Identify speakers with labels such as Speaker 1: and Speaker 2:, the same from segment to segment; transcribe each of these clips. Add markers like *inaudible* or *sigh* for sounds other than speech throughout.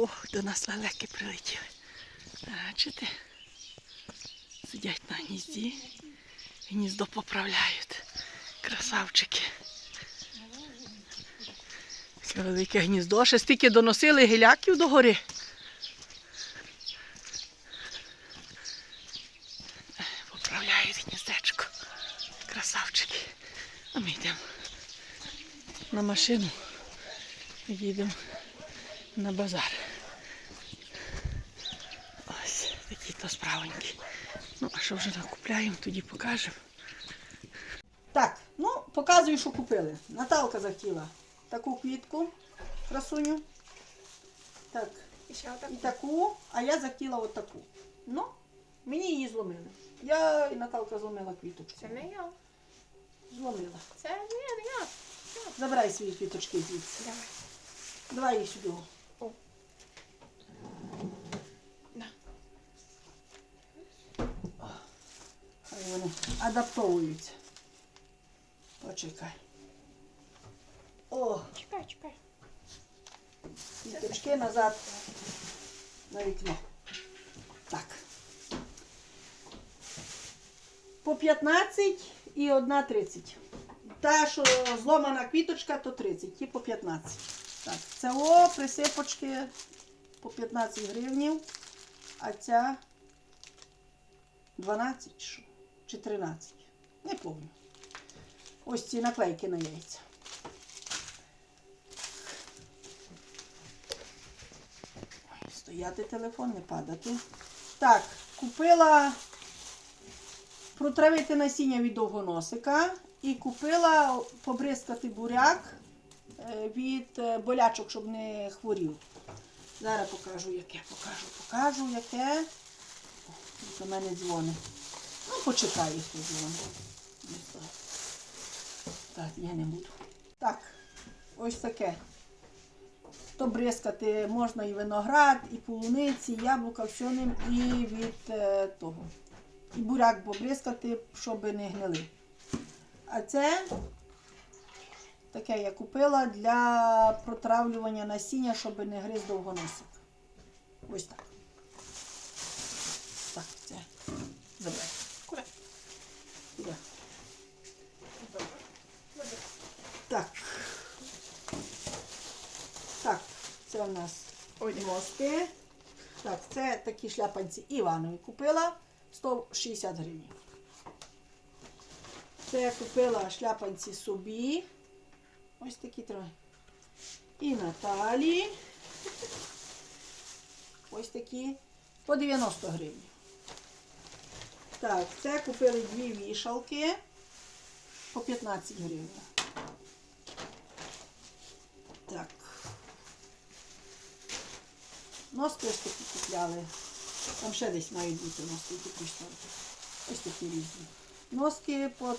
Speaker 1: О, до нас лелеки прилетіли. Бачите? Сидять на гнізді. Гніздо поправляють. Красавчики. Таке велике гніздо. Ще стільки доносили гіляків до гори. Поправляють гніздечко. Красавчики. А ми йдемо на машину. Їдемо на базар. Ось такі. Ну, а що вже накупляємо, тоді покажемо. Так, ну показую, що купили. Наталка захотіла таку квітку, красуню. Так,
Speaker 2: І ще
Speaker 1: і таку, а я захотіла от таку. Ну, мені її зломили. Я і Наталка зломила квіточку.
Speaker 2: Це не я.
Speaker 1: Зломила.
Speaker 2: Це я, не я.
Speaker 1: Забирай свої квіточки звідси.
Speaker 2: Давай.
Speaker 1: Давай їх сюди.
Speaker 2: О. На.
Speaker 1: Хай вони адаптовуються. Почекай. О,
Speaker 2: Чекай, чекай.
Speaker 1: квіточки назад на вікно. Так. По 15 і одна 30. Та, що зломана квіточка, то 30, ті по 15. Так, це о, присипочки по 15 гривнів, а ця 12 що? Чи 13. Не пам'ятаю. Ось ці наклейки на яйця. Стояти телефон, не падати. Так, купила протравити насіння від довгоносика і купила побризкати буряк е, від е, болячок, щоб не хворів. Зараз покажу, яке, покажу, покажу, яке. До мене дзвонить. Ну, дзвонить. Не знаю. Так, я не буду. Так, ось таке. То бризкати можна і виноград, і полуниці, і яблука, все ним, і від е, того. І буряк побризкати, щоб не гнили. А це таке я купила для протравлювання насіння, щоб не гриз довгоносик. Ось так. Так, це забирай. Сюди. Так. Так, це у нас носки. Так, це такі шляпанці Іванові купила 160 гривень. Це я купила шляпанці собі. Ось такі троє. І Наталі. Ось такі по 90 гривень. Так, це купили дві вішалки по 15 гривень. Так. Носки ось такі купляли. Там ще десь мають бути носки, які коштують. Ось такі різні. Носки по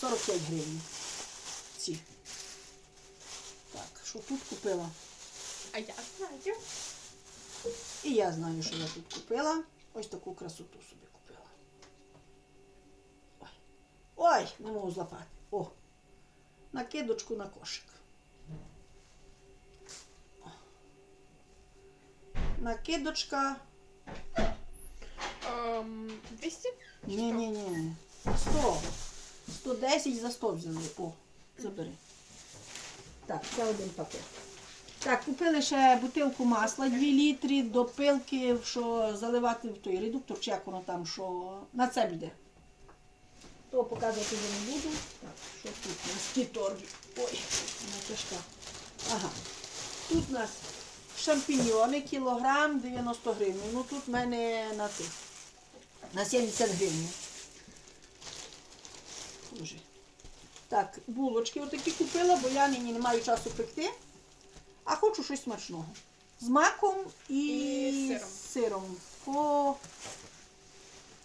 Speaker 1: 45 гривень. Ці. Так, що тут купила?
Speaker 2: А я знаю.
Speaker 1: І я знаю, що я тут купила. Ось таку красоту собі купила. Ой, Ой не можу злапати. О! Накидочку на кошик. О. Накидочка.
Speaker 2: Ем, 200?
Speaker 1: Ні, ні, ні. 100. 110 за 100 взяли. О, забери. Так, це один пакет. Так, купили ще бутилку масла 2 літри до пилки, що заливати в той редуктор, чи як воно там, що на це буде. То показувати вже не буду. Так, що тут у нас в тій? Ой, вона тяжка. Ага. Тут у нас шампіньйони, кілограм 90 гривень. Ну тут в мене на цих. На 70 гривень. Боже. Так, булочки отакі купила, бо я нині не маю часу пекти. А хочу щось смачного. З маком і,
Speaker 2: І сиром.
Speaker 1: сиром. По,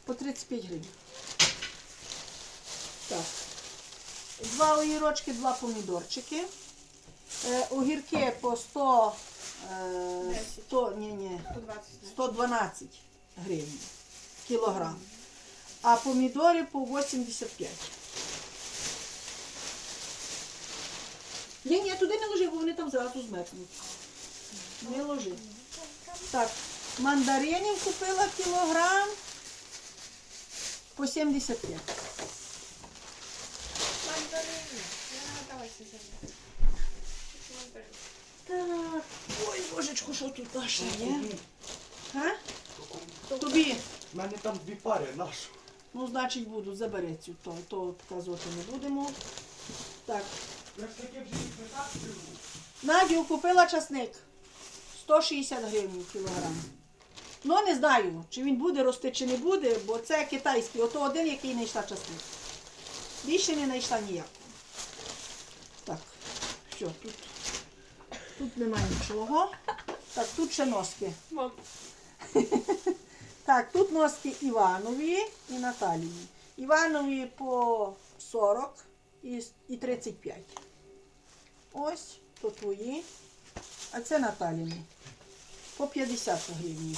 Speaker 1: по 35 гривень. Так. Два огірочки, два помідорчики. Е, огірки по 100, е, 100 ні, ні, 112 гривень кілограм. А помідори по 85. Ні, ні, туди не ложи, бо вони там зразу змерзнуть. Не ложи. Так, мандаринів купила кілограм по 75.
Speaker 2: Мандарини. Ну, давай сюди. Мандарини.
Speaker 1: Так, ой, божечку, що тут наше є? А? Тобі.
Speaker 3: У мене там дві пари нашу.
Speaker 1: Ну, значить, буду, забери цю, то, то показувати не будемо. Так,
Speaker 3: Як таке вже їх не так живу.
Speaker 1: Надю купила часник. 160 гривень кілограм. Ну, не знаю, чи він буде рости, чи не буде, бо це китайський. Ото один, який знайшла часник. Більше не знайшла ніякого. Так, все, тут, тут немає нічого. Так, тут ще носки.
Speaker 2: Мам, *laughs*
Speaker 1: Так, тут носки Іванові і Наталії. Іванові по 40 і, і 35. Ось, то твої. А це Наталіні. По 50 гривень.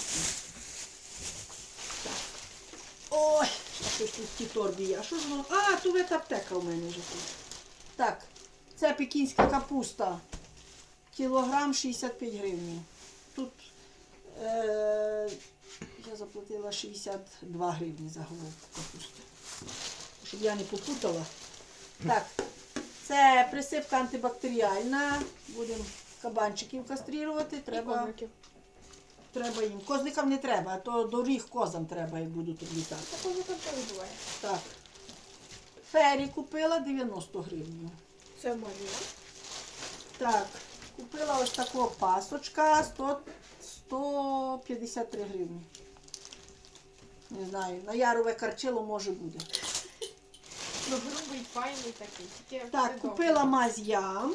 Speaker 1: Ой, а щось тут в тій торбі є. А що ж воно? А, вета аптека у мене вже тут. Так, це пекінська капуста. Кілограм 65 гривень. Тут е, я заплатила 62 гривні за головку капусти. Щоб я не попутала. Так, це присипка антибактеріальна. Будемо кабанчиків кастрирувати. Треба. Треба їм. Козликам не треба, а то доріг козам треба, як будуть облітати.
Speaker 2: Та козликам теж буває.
Speaker 1: Так. Фері купила 90 гривень.
Speaker 2: Це Марія.
Speaker 1: Так, купила ось такого пасочка 100, 153 гривні. Не знаю, на ярове карчило може буде.
Speaker 2: Ну, грубий, файний такий. Тільки
Speaker 1: Так, купила мазь ям.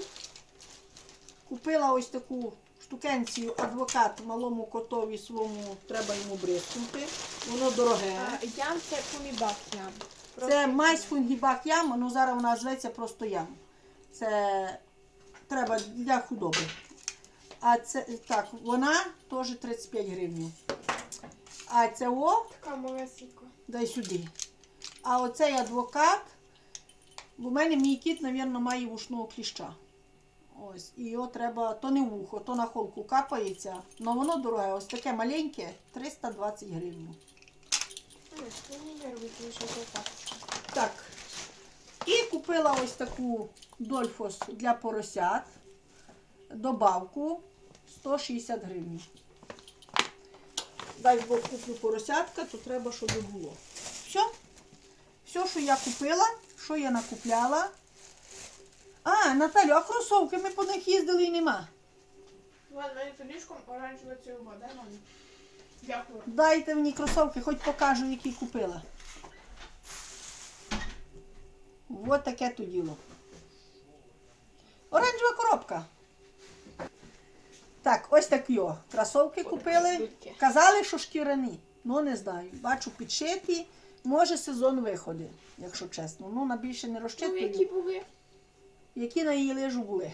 Speaker 1: Купила ось таку штукенцію адвокат малому котові своєму, треба йому бризкнути. Воно дороге.
Speaker 2: А, Ям це помібак ям.
Speaker 1: Це мазь фунгібак ям, ну зараз вона зветься просто ям. Це треба для худоби. А це так, вона теж 35 гривень. А це о,
Speaker 2: Така малесенька.
Speaker 1: дай сюди. А оцей адвокат, бо в мене мій кіт, мабуть, має вушного кліща. Ось, і його треба, то не вухо, то на холку капається. але воно дороге, ось таке маленьке, 320 гривень.
Speaker 2: Так.
Speaker 1: І купила ось таку дольфос для поросят. Добавку 160 гривень. Дай Бог куплю поросятка, то треба, щоб було. Все. Все, що я купила, що я накупляла. А, Наталю, а кросовки ми по них їздили і нема.
Speaker 2: Ладно, мені торішком оранжева цього, дай мамі. Дякую.
Speaker 1: Дайте мені кросовки, хоч покажу, які купила. Ось таке то діло. Оранжева коробка. Так, ось такі о. Кросовки купили. Казали, що шкіряні. Ну, не знаю. Бачу підшиті. Може сезон виходить, якщо чесно. Ну, на більше не
Speaker 2: Ну, які були?
Speaker 1: Які на її лижу були.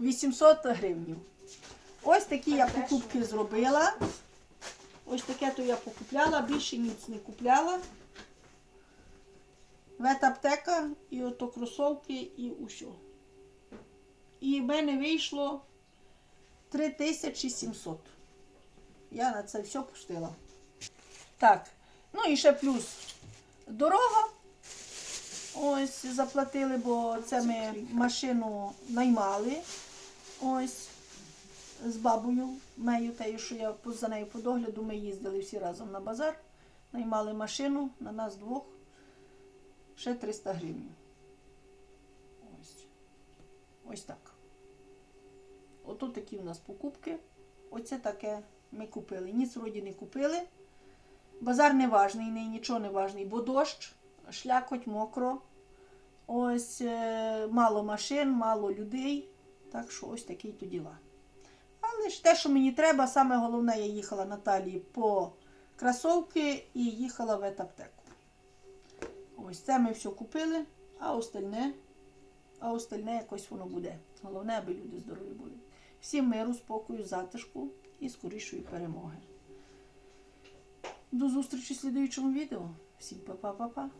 Speaker 1: 800 гривень. Ось такі я покупки зробила. Ось таке то я покупляла, більше ніц не купляла. Ветаптека і ото кросовки і усе. І в мене вийшло 3700. Я на це все пустила. Так, ну і ще плюс дорога. Ось заплатили, бо це ми машину наймали. Ось з бабою мею, тею, що я за нею по догляду, ми їздили всі разом на базар, наймали машину на нас двох. Ще 300 гривень. Ось. Ось так. Ото такі в нас покупки. Оце таке ми купили. Ніц вроді не купили. Базар не важний, нічого не важний, бо дощ, шлякоть, мокро. Ось е, мало машин, мало людей. Так що ось такі то діла. Але ж те, що мені треба, саме головне, я їхала Наталії по кросовки і їхала в етаптеку. Ось це ми все купили, а остальне, а остальне якось воно буде. Головне, аби люди здорові були. Всім миру, спокою, затишку і скорішої перемоги. До зустрічі в слідуючому відео. Всім па-па-па-па.